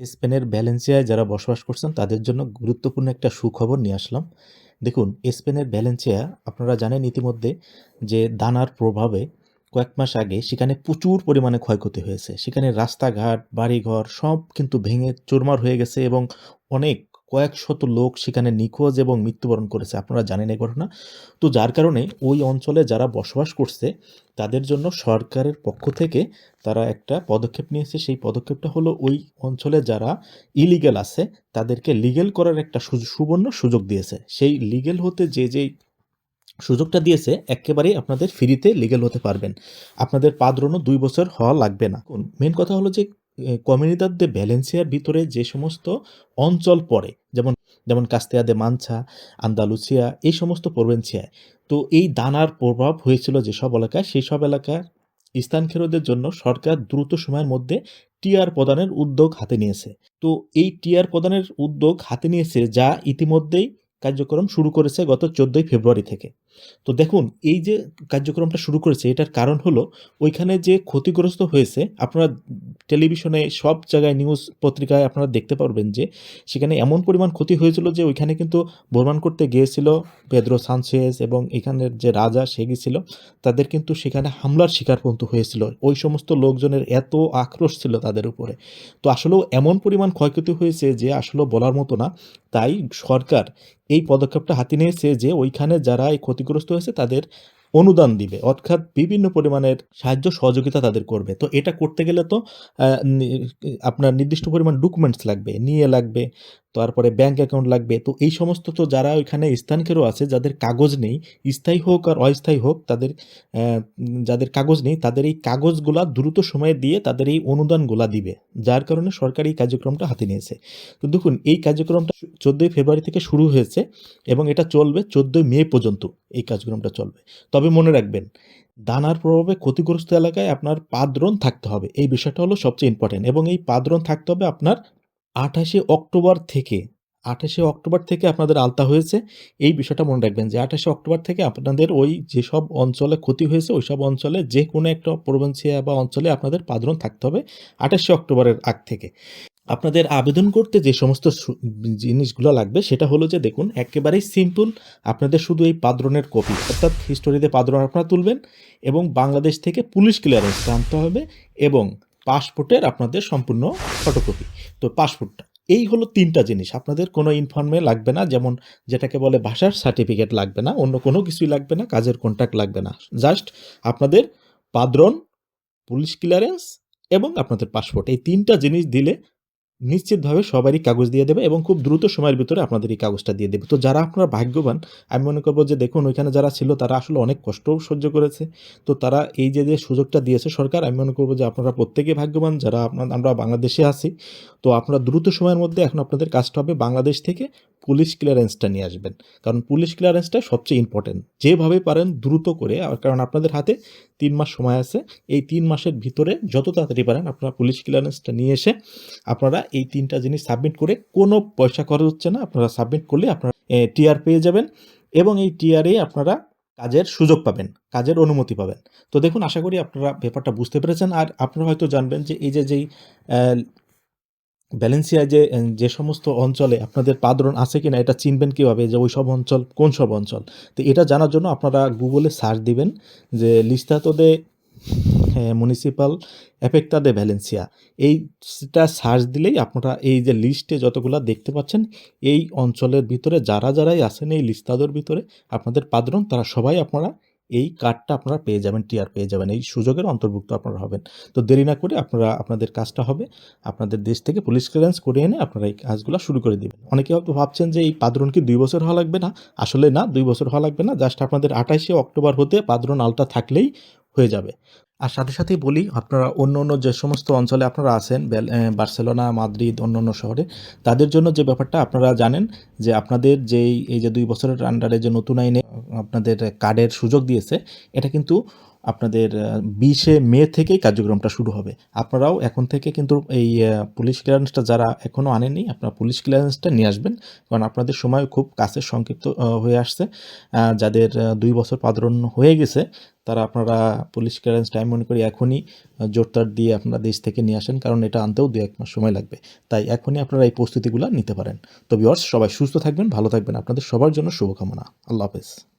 স্পেনের ভ্যালেন্সিয়ায় যারা বসবাস করছেন, তাদের জন্য গুরুত্বপূর্ণ একটা সুখবর নিয়ে আসলাম। দেখুন, স্পেনের ভ্যালেন্সিয়া, আপনারা জানেন ইতিমধ্যে যে দানার প্রভাবে কয়েক মাস আগে সেখানে প্রচুর পরিমাণে ক্ষয়ক্ষতি হয়েছে। সেখানে রাস্তাঘাট, বাড়িঘর সব কিন্তু ভেঙে চুরমার হয়ে গেছে এবং অনেক কয়েক শত লোক সেখানে নিখোঁজ এবং মৃত্যুবরণ করেছে, আপনারা জানেন এই ঘটনা। তো যার কারণে ওই অঞ্চলে যারা বসবাস করছে, তাদের জন্য সরকারের পক্ষ থেকে তারা একটা পদক্ষেপ নিয়েছে। সেই পদক্ষেপটা হলো ওই অঞ্চলে যারা ইলিগেল আছে, তাদেরকে লিগেল করার একটা সুবর্ণ সুযোগ দিয়েছে। সেই লিগেল হতে যে যেই সুযোগটা দিয়েছে, একেবারেই আপনাদের ফ্রিতে লিগেল হতে পারবেন। আপনাদের পাদ্রনও দুই বছর হওয়া লাগবে না। মেন কথা হলো যে কমিউনিদাদ দে ভ্যালেন্সিয়ার ভিতরে যে সমস্ত অঞ্চল পড়ে, যেমন যেমন কাস্তেয়া দে মানছা আন্দালুসিয়া, এই সমস্ত প্রভিন্সিয়ায় তো এই দানার প্রভাব হয়েছিল যেসব এলাকায় সেই সব এলাকার স্থান খেরোদের জন্য সরকার দ্রুত সময়ের মধ্যে টিআর প্রদানের উদ্যোগ হাতে নিয়েছে। তো এই টিআর প্রদানের উদ্যোগ হাতে নিয়েছে যা ইতিমধ্যেই কার্যক্রম শুরু করেছে গত চোদ্দোই ফেব্রুয়ারি থেকে। তো দেখুন, এই যে কার্যক্রমটা শুরু করেছে, এটার কারণ হলো ওইখানে যে ক্ষতিগ্রস্ত হয়েছে, আপনারা টেলিভিশনে সব জায়গায় নিউজ পত্রিকায় আপনারা দেখতে পারবেন যে, সেখানে এমন পরিমাণ ক্ষতি হয়েছিল যে ওইখানে কিন্তু ভ্রমণ করতে গিয়েছিল পেদ্রো সানচেজ এবং এখানের যে রাজা সে গিয়েছিল, তাদের কিন্তু সেখানে হামলার শিকার পর্যন্ত হয়েছিল। ওই সমস্ত লোকজনের এত আক্রোশ ছিল তাদের উপরে। তো আসলেও এমন পরিমাণ ক্ষয়ক্ষতি হয়েছে যে আসলে বলার মতো না। তাই সরকার এই পদক্ষেপটা হাতে নিয়েছে যে ওইখানে যারা এই ক্ষতিগ্রস্ত হয়েছে, তাদের অনুদান দিবে। অর্থাৎ বিভিন্ন পরিমাণের সাহায্য সহযোগিতা তাদের করবে। তো এটা করতে গেলে তো আপনার নির্দিষ্ট পরিমাণ ডকুমেন্টস লাগবে, নিয়ে লাগবে তারপরে ব্যাংক অ্যাকাউন্ট লাগবে। তো এই সমস্ত তো যারা ওইখানে স্থানকেরও আছে, যাদের কাগজ নেই, স্থায়ী হোক আর অস্থায়ী হোক, তাদের যাদের কাগজ নেই, তাদের এই কাগজগুলা দ্রুত সময়ে দিয়ে তাদের এই অনুদানগুলা দিবে। যার কারণে সরকার এই কার্যক্রমটা হাতে নিয়েছে। তো দেখুন, এই কার্যক্রমটা চোদ্দোই ফেব্রুয়ারি থেকে শুরু হয়েছে এবং এটা চলবে চোদ্দোই মে পর্যন্ত এই কার্যক্রমটা চলবে। তবে মনে রাখবেন, দানার প্রভাবে ক্ষতিগ্রস্ত এলাকায় আপনার পাদ্রন থাকতে হবে। এই বিষয়টা হলো সবচেয়ে ইম্পর্টেন্ট এবং এই পাদ্রন থাকতে হবে আপনার আঠাশে অক্টোবর থেকে, আঠাশে অক্টোবর থেকে আপনাদের আলতা হয়েছে। এই বিষয়টা মনে রাখবেন যে আঠাশে অক্টোবর থেকে আপনাদের ওই যেসব অঞ্চলে ক্ষতি হয়েছে ওই সব অঞ্চলে যে কোনো একটা প্রভিন্সিয়া বা অঞ্চলে আপনাদের পাদ্রন থাকতে হবে আঠাশে অক্টোবরের আগ থেকে। আপনাদের আবেদন করতে যে সমস্ত জিনিসগুলো লাগবে সেটা হলো যে দেখুন, একেবারেই সিম্পল, আপনাদের শুধু এই পাদ্রনের কপি, অর্থাৎ হিস্টোরিতে পাদ্রন আপনারা তুলবেন এবং বাংলাদেশ থেকে পুলিশ ক্লিয়ারেন্স আনতে হবে এবং পাসপোর্টের আপনাদের সম্পূর্ণ ফটোকপি তো পাসপোর্টটা এই হলো তিনটা জিনিস। আপনাদের কোনো ইনফর্মে লাগবে না, যেমন যেটাকে বলে ভাষার সার্টিফিকেট লাগবে না, অন্য কোনো কিছুই লাগবে না, কাজের কন্ট্যাক্ট লাগবে না। জাস্ট আপনাদের পাদ্রন পুলিশ ক্লিয়ারেন্স এবং আপনাদের পাসপোর্ট এই তিনটা জিনিস দিলে নিশ্চিতভাবে সবারই কাগজ দিয়ে দেবে এবং খুব দ্রুত সময়ের ভিতরে আপনাদের এই কাগজটা দিয়ে দেবে। তো যারা আপনারা ভাগ্যবান, আমি মনে করব যে দেখুন, ওইখানে যারা ছিল তারা আসলে অনেক কষ্ট সহ্য করেছে। তো তারা এই যে যে সুযোগটা দিয়েছে সরকার, আমি মনে করব যে আপনারা প্রত্যেকে ভাগ্যবান, যারা আপনার, আমরা বাংলাদেশে আছি, তো আপনারা দ্রুত সময়ের মধ্যে এখন আপনাদের কাজটা হবে বাংলাদেশ থেকে পুলিশ ক্লিয়ারেন্সটা নিয়ে আসবেন। কারণ পুলিশ ক্লিয়ারেন্সটা সবচেয়ে ইম্পর্টেন্ট যেভাবে পারেন দ্রুত করে কারণ আপনাদের হাতে তিন মাস সময় আছে। এই তিন মাসের ভিতরে যত তাড়াতাড়ি পারেন আপনারা পুলিশ ক্লিয়ারেন্সটা নিয়ে এসে আপনারা এই তিনটা জিনিস সাবমিট করে, কোনো পয়সা খরচ হচ্ছে না। আপনারা সাবমিট করলে আপনারা টিআর পেয়ে যাবেন এবং এই টিআরে আপনারা কাজের সুযোগ পাবেন, কাজের অনুমতি পাবেন। তো দেখুন, আশা করি আপনারা ব্যাপারটা বুঝতে পেরেছেন। আর আপনারা হয়তো জানবেন যে এই যে, যেই আহ, ভ্যালেন্সিয়া যে যে সমস্ত অঞ্চলে আপনাদের পাদরন আছে কিনা এটা চিনবেন কীভাবে? যে ওই সব অঞ্চল কোন সব অঞ্চল? তো এটা জানার জন্য আপনারা গুগলে সার্চ দিবেন যে লিস্তাতো দে মুনিসিপাল এফেক্টা দে ভ্যালেন্সিয়া এইটা সার্চ দিলেই আপনারা এই যে লিস্টে যতগুলো দেখতে পাচ্ছেন এই অঞ্চলের ভিতরে যারা যারাই আছেন এই লিস্তাদোর ভিতরে আপনাদের পাদরন তারা সবাই আপনারা এই কার্ডটা আপনারা পেয়ে যাবেন টিআর পেয়ে যাবেন, এই সুযোগের অন্তর্ভুক্ত আপনারা হবেন। তো দেরি না করে আপনারা, আপনাদের কাজটা হবে। আপনাদের দেশ থেকে পুলিশ ক্লিয়ারেন্স করে এনে আপনারা এই কাজগুলো শুরু করে দেবেন। অনেকে হয়তো ভাবছেন যে এই পাদ্রণ কি দুই বছর হওয়া লাগবে না? আসলে না, দুই বছর হওয়া লাগবে না। জাস্ট আপনাদের আঠাশে অক্টোবর হতে পাদ্রণ আলটা থাকলেই হয়ে যাবে। আর সাথে সাথেই বলি, আপনারা অন্য অন্য যে সমস্ত অঞ্চলে আপনারা আছেন বার্সেলোনা, মাদ্রিদ, অন্য অন্য শহরে, তাদের জন্য যে ব্যাপারটা আপনারা জানেন যে আপনাদের যেই, এই যে দুই বছরের আন্ডারে যে নতুন আইনে আপনাদের কার্ডের সুযোগ দিয়েছে, এটা কিন্তু আপনাদের বিশে মে থেকেই কার্যক্রমটা শুরু হবে। আপনারাও এখন থেকে কিন্তু এই পুলিশ ক্লিয়ারেন্সটা যারা এখনও আনেননি, আপনারা পুলিশ ক্লিয়ারেন্সটা নিয়ে আসবেন। কারণ আপনাদের সময় খুব কাছে সংক্ষিপ্ত হয়ে আসছে। যাদের দুই বছর পাদরণ হয়ে গেছে, তারা আপনারা পুলিশ ক্লিয়ারেন্স টাইম মনে করি এখনই জোরদার দিয়ে আপনারা দেশ থেকে নিয়ে আসেন। কারণ এটা আনতেও দু এক মাস সময় লাগবে। তাই এখনই আপনারা এই প্রস্তুতিগুলো নিতে পারেন। তো ভিউয়ার্স সবাই সুস্থ থাকবেন, ভালো থাকবেন। আপনাদের সবার জন্য শুভকামনা। আল্লাহ হাফেজ।